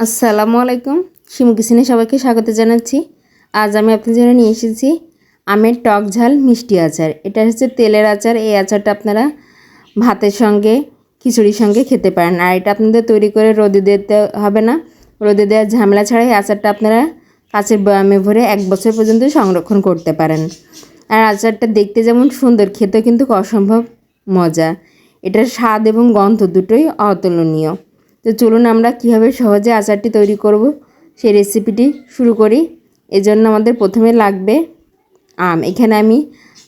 আসসালামু আলাইকুম। শিমু কিচেনে সবাইকে স্বাগত জানাচ্ছি। আজ আমি আপনাদের জন্য নিয়ে এসেছি আমের টক ঝাল মিষ্টি আচার। এটা হচ্ছে তেলের আচার। এই আচারটা আপনারা ভাতের সঙ্গে, খিচুড়ির সঙ্গে খেতে পারেন। আর এটা আপনাদের তৈরি করে রোদে দিতে হবে না। রোদে দেওয়ার ঝামেলা ছাড়াই এই আচারটা আপনারা কাছের বয়ামে ভরে এক বছর পর্যন্ত সংরক্ষণ করতে পারেন। আর আচারটা দেখতে যেমন সুন্দর, খেতেও কিন্তু অসম্ভব মজা। এটার স্বাদ এবং গন্ধ দুটোই অতুলনীয়। তো চলুন আমরা কীভাবে সহজে আচারটি তৈরি করব সেই রেসিপিটি শুরু করি। এজন্য আমাদের প্রথমে লাগবে আম। এখানে আমি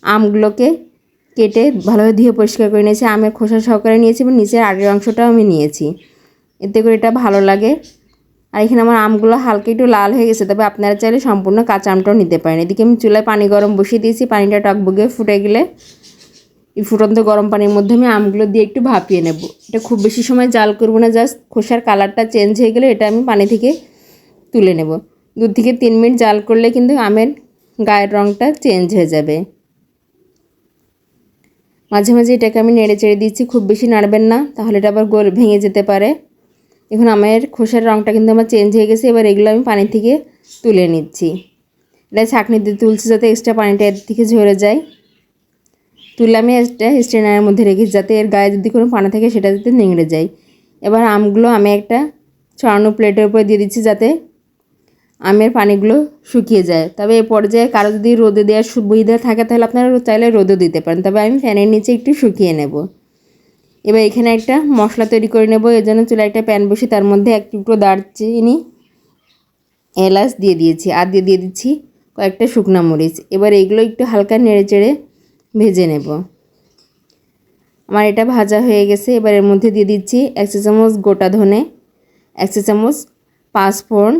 আমগুলোকে কেটে ভালোভাবে ধুয়ে পরিষ্কার করে নিয়েছি। আমের খোসা সহকারে নিয়েছি এবং নিচের আগের অংশটাও আমি নিয়েছি। এতে করে এটা ভালো লাগে। আর এখানে আমার আমগুলো হালকা একটু লাল হয়ে গেছে, তবে আপনারা চাইলে সম্পূর্ণ কাঁচা আমটাও নিতে পারেন। এদিকে আমি চুলায় পানি গরম বসিয়ে দিয়েছি। পানিটা টকবগে ফুটে গেলে এই ফুটন্ত গরম পানির মধ্যে আমি আমগুলো দিয়ে একটু ভাপিয়ে নেব। এটা খুব বেশি সময় জাল করব না, জাস্ট খোসার কালারটা চেঞ্জ হয়ে গেলে এটা আমি পানি থেকে তুলে নেব। দু থেকে তিন মিনিট জাল করলে কিন্তু আমের গায়ের রঙটা চেঞ্জ হয়ে যাবে। মাঝে মাঝে এটাকে আমি নেড়ে চেড়ে দিচ্ছি, খুব বেশি নাড়বেন না, তাহলে এটা আবার গোল ভেঙে যেতে পারে। এখন আমের খোসার রঙটা কিন্তু আমার চেঞ্জ হয়ে গেছে, এবার এগুলো আমি পানি থেকে তুলে নিচ্ছি। এটা ছাঁকনি দিয়ে তুলছি যাতে এক্সট্রা পানিটা এর থেকে ঝরে যায়। তুলে আমি একটা স্ট্রেনারের মধ্যে রেখে যাতে এর গায়ে যদি কোনো পানা থাকে সেটা যাতে নিংড়ে যায়। এবার আমগুলো আমি একটা ছড়ানো প্লেটের উপরে দিয়ে দিচ্ছি যাতে আমের পানিগুলো শুকিয়ে যায়। তবে এ পর্যায়ে কারও যদি রোদে দেওয়ার সুবিধা থাকে, তাহলে আপনারা চাইলে রোদও দিতে পারেন। তবে আমি ফ্যানের নিচে একটু শুকিয়ে নেব। এবার এখানে একটা মশলা তৈরি করে নেব। এর জন্য চুলা একটা প্যান বসে তার মধ্যে এক টুকরো দারচিনি, এলাচ দিয়ে দিয়েছি। আর দিয়ে দিয়ে দিচ্ছি কয়েকটা শুকনা মরিচ। এবার এগুলো একটু হালকা নেড়ে চেড়ে ভেজে নেব। আমার এটা ভাজা হয়ে গেছে, এবার এর মধ্যে দিয়ে দিচ্ছি এক চা চামচ গোটা ধনে, এক চা চামচ পাঁচফোড়ন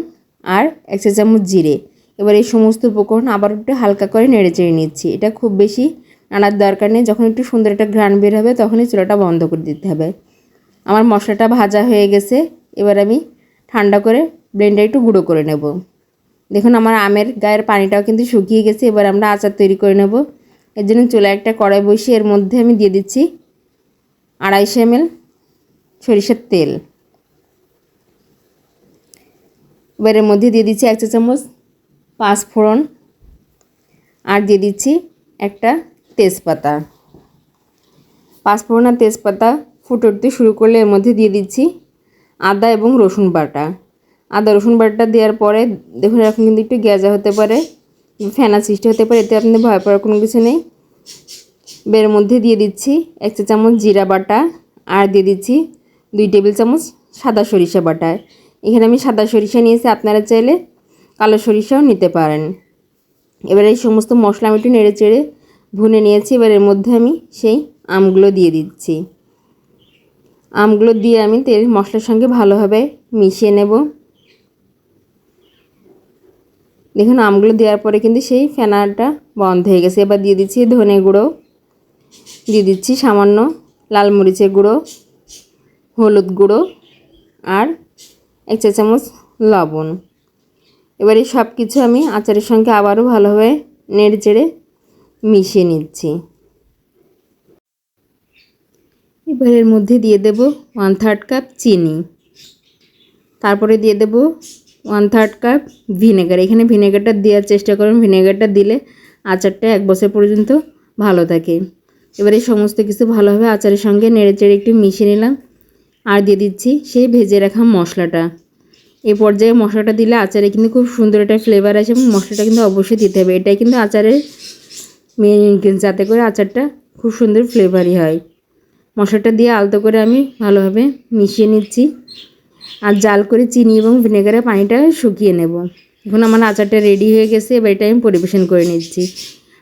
আর এক চা চামচ জিরে। এবার এই সমস্ত উপকরণ আবার একটু হালকা করে নেড়ে চেড়ে নিচ্ছি। এটা খুব বেশি নাড়ার দরকার নেই, যখন একটু সুন্দর একটা ঘ্রাণ বের হবে তখনই চুলাটা বন্ধ করে দিতে হবে। আমার মশলাটা ভাজা হয়ে গেছে, এবার আমি ঠান্ডা করে ব্লেন্ডার একটু গুঁড়ো করে নেব। দেখুন আমার আমের গায়ের পানিটাও কিন্তু শুকিয়ে গেছে, এবার আমরা আচার তৈরি করে নেব। এর জন্য চুলা একটা কড়াই বসিয়ে এর মধ্যে আমি দিয়ে দিচ্ছি আড়াইশো এমএল সরিষার তেল। এবার এর মধ্যে দিয়ে দিচ্ছি এক চা চামচ পাঁচ ফোড়ন আর দিয়ে দিচ্ছি একটা তেজপাতা। পাঁচ ফোড়ন আর তেজপাতা ফুটে উঠতে শুরু করলে এর মধ্যে দিয়ে দিচ্ছি আদা এবং রসুন বাটা। আদা রসুন বাটা দেওয়ার পরে দেখুন এখন কিন্তু একটু গ্যাজা হতে পারে। ফেনা সৃষ্টি হতে পারে, এতে আপনাদের ভয় পাওয়ার কোনো কিছু নেই। বের মধ্যে দিয়ে দিচ্ছি এক চা চামচ জিরা বাটা, আর দিয়ে দিচ্ছি দুই টেবিল চামচ সাদা সরিষা বাটা। এখানে আমি সাদা সরিষা নিয়েছি, আপনারা চাইলে কালো সরিষাও নিতে পারেন। এবার এই সমস্ত মশলা আমি একটু নেড়ে চেড়ে ভুনে নিয়েছি, এবার এর মধ্যে আমি সেই আমগুলো দিয়ে দিচ্ছি। আমগুলো দিয়ে আমি তেল মশলার সঙ্গে ভালোভাবে মিশিয়ে নেব। দেখুন, আমগুলো দেওয়ার পরে কিন্তু সেই ফেনাটা বন্ধ হয়ে গেছে। এবার দিয়ে দিচ্ছি ধনে গুঁড়ো, দিয়ে দিচ্ছি সামান্য লাল মরিচের গুঁড়ো, হলুদ গুঁড়ো আর এক চা চামচ লবণ। এবার এই সব কিছু আমি আচারের সঙ্গে আবারও ভালোভাবে নেড়ে চেড়ে মিশিয়ে নিচ্ছি। এবার এর মধ্যে দিয়ে দেব ওয়ান থার্ড কাপ চিনি। তারপরে দিয়ে দেব ওয়ান থার্ড কাপ ভিনেগার এখানে ভিনেগারটা দেওয়ার চেষ্টা করুন। ভিনেগারটা দিলে আচারটা এক বছর পর্যন্ত ভালো থাকে। এবারে সমস্ত কিছু ভালোভাবে আচারের সঙ্গে নেড়ে চেড়ে একটু মিশিয়ে নিলাম। আর দিয়ে দিচ্ছি সেই ভেজে রাখা মশলাটা। এই পর্যায়ে মশলাটা দিলে আচারে কিন্তু খুব সুন্দর একটা ফ্লেভার আসে এবং মশলাটা কিন্তু অবশ্যই দিতে হবে। এটাই কিন্তু আচারের মেন যাতে করে আচারটা খুব সুন্দর ফ্লেভারই হয়। মশলাটা দিয়ে আলতো করে আমি ভালোভাবে মিশিয়ে নিচ্ছি। আর জাল করে চিনি এবং ভিনেগারের পানিটা শুকিয়ে নেব। এখন আমার আচারটা রেডি হয়ে গেছে, এবার এটা আমি পরিবেশন করে নিচ্ছি।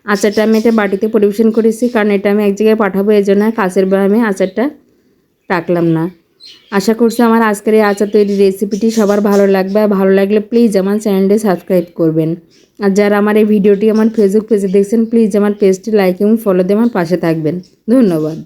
আচারটা আমি এটা বাটিতে পরিবেশন করেছি, কারণ এটা আমি এক জায়গায় পাঠাবো, এই জন্য কাছের আমি আচারটা রাখলাম না। আশা করছি আমার আজকের এই আচার তৈরি রেসিপিটি সবার ভালো লাগবে। আর ভালো লাগলে প্লিজ আমার চ্যানেলটি সাবস্ক্রাইব করবেন। আর যারা আমার এই ভিডিওটি আমার ফেসবুক পেজে দেখছেন প্লিজ আমার পেজটি লাইক এবং ফলো দিয়ে আমার পাশে থাকবেন। ধন্যবাদ।